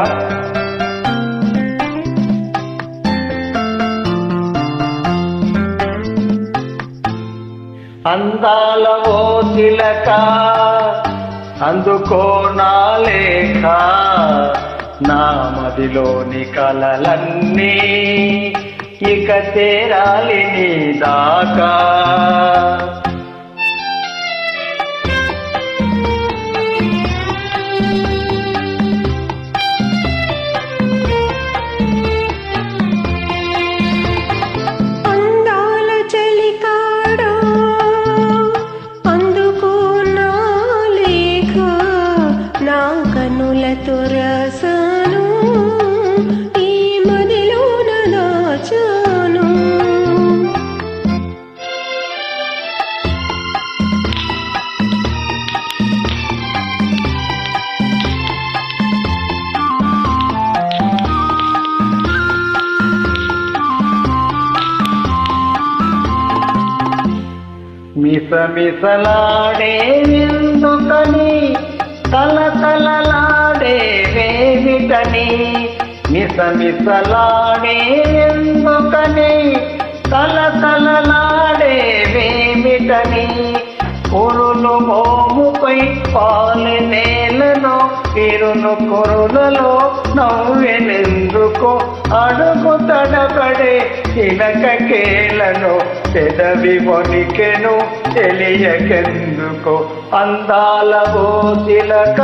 పాడమ్మా అందాల ఓ తిలక అందుకో నా లేఖ నా మదిలోని కలలన్నీ ఇక చేరాలి నీ దాకా. నా కనులతో రాసాను ఈ మదిలోన దాచాను. మిసమిసలాడే ఎందుకని తల తలలాడే వేమిటని మిసమిసలాడే ఎందుకని తల తలలాడే వేమిటని పురులు మోముపై పాలు నేలలో ఇరును కొరులలో నవ్వెనెందుకో? అడుగు తడబడే చిలక కేలను చెదవి వణికెను తెలియకెందుకో? అందాల ఓ చిలక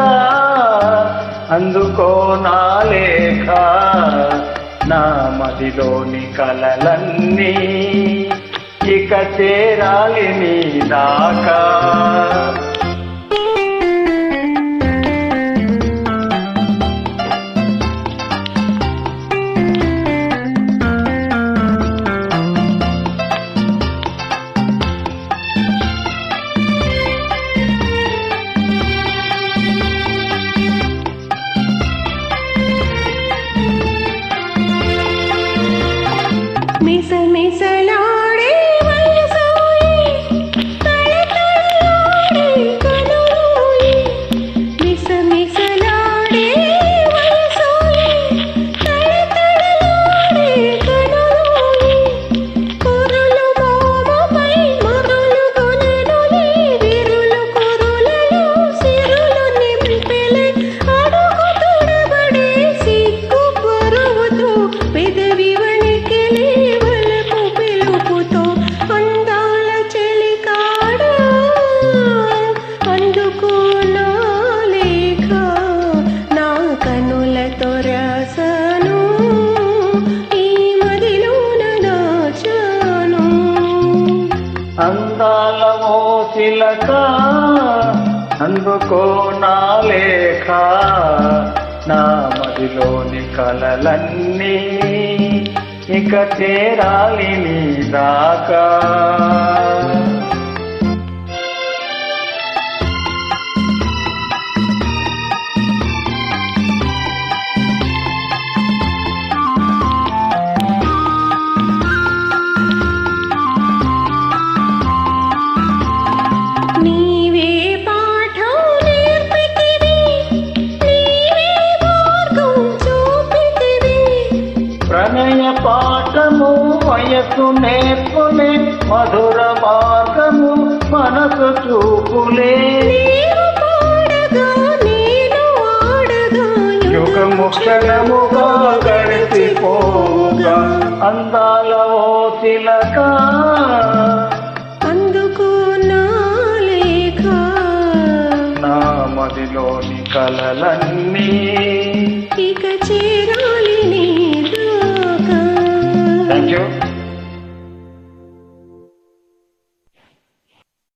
అందుకో నా లేఖ నా మదిలోని కలలన్నీ ఇక చేరాలి నీ దాకా. మిసమిసలాడే వయసోయి అందాల ఓ అందుకో నా లేఖ నా మదిలోని కలలన్నీ ఇక చేరాలి నీ దాకా నేర్పులే మధుర మార్గము మనసు చూపులే. యుగము క్షణముగా గడిచిపోగా అందాల ఓ తిలక అందుకో నా లేఖ. నా మదిలోని కలలన్నీ ఇక చేరాలి నీ థ్యాంక్ యూ